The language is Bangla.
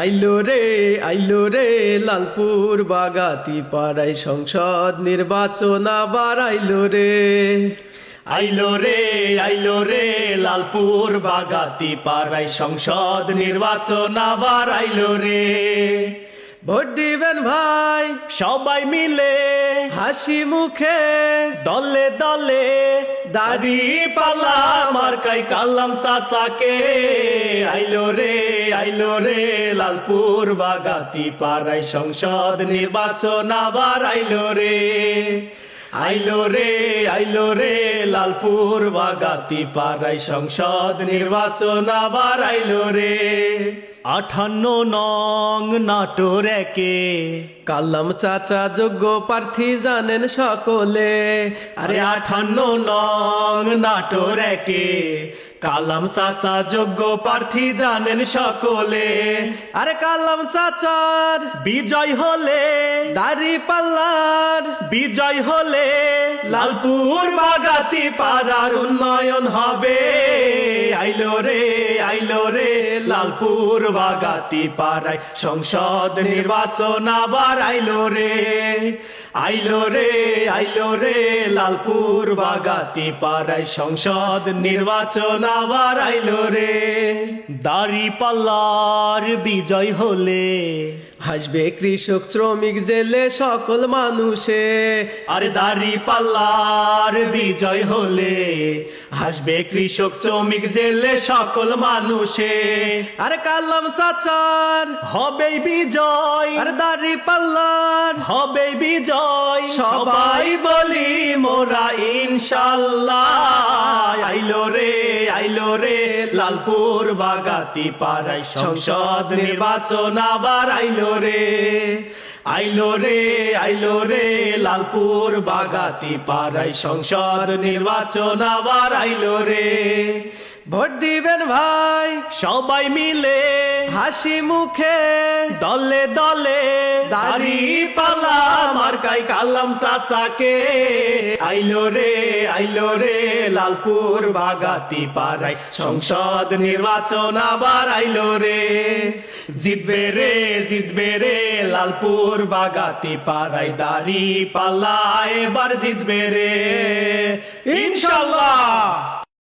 আইলো রে আইলো রে, লালপুর বাগাতি পাড়াই সংসদ নির্বাচন আবার আইলো রে। আইলো রে আইলো রে, লালপুর বাগাতি পাড়াই সংসদ নির্বাচন আবার আইলো রে। ভোট দিবেন ভাই। সবাই মিলে হাসি মুখে দলে দলে দাড়ি পাল্লা মার্কাই কালাম সাসাকে আইলো রে আইলো রে, লালপুর বাগাতি পাড়ায় সংসদ নির্বাচন আবার আইলো রে। আইলো রে আইলো রে, লালপুর বাগাতি পাড়ায় সংসদ নির্বাচন আবার আইলো রে। আঠান্ন নং নাটোর একে। কালাম চাচা যোগ্য প্রার্থী জানেন সকলে। আরে আঠান্ন নং নাটোর একে। কালাম চাচা যোগ্য প্রার্থী জানেন সকলে। আরে কালাম চাচার বিজয় হলে দাড়ি পাল্লার বিজয় হলে লালপুর বাগাতি পাড়ার উন্নয়ন হবে। আইলো রে আইলো রে, লালপুর বাগাতি পাড়ায় সংসদ নির্বাচন আবার আইলো রে। আইলো রে আইলো রে, লালপুর বাগাতি পাড়ায় সংসদ নির্বাচন আবার আইলো রে। দাড়ি পাল্লার বিজয় হলে হাসবে কৃষক, শ্রমিক, জেলে সকল মানুষে। আরে দাড়ি পাল্লার বিজয় হলে হাসবে কৃষক, শ্রমিক, জেলে সকল মানুষে। আরে কালাম চাচার হবে বিজয়। আরে দাড়ি পাল্লার হবে বিজয়। সবাই বলি মোরা ইনশাল্লাহ, আইলো রে। আইলো রে লালপুর বাগাতি পাড়াই সংসদ নির্বাচন আবার আইলো রে। আইলো রে আইলো রে লালপুর বাগাতি পাড়াই সংসদ নির্বাচন আবার আইলো রে। ভোট দিবেন ভাই। সবাই মিলে হাসি মুখে দলে দলে দাড়ি পালা মার্কাই কালাম সাসাকে আইলো রে আইলো রে লালপুর বাগাতি পাড়াই সংসদ নির্বাচন আবার আইলো রে। জিতবে রে জিতবে রে লালপুর বাগাতি পাড়াই দাড়ি পালা এবার জিতবে রে। ইনশাল্লাহ।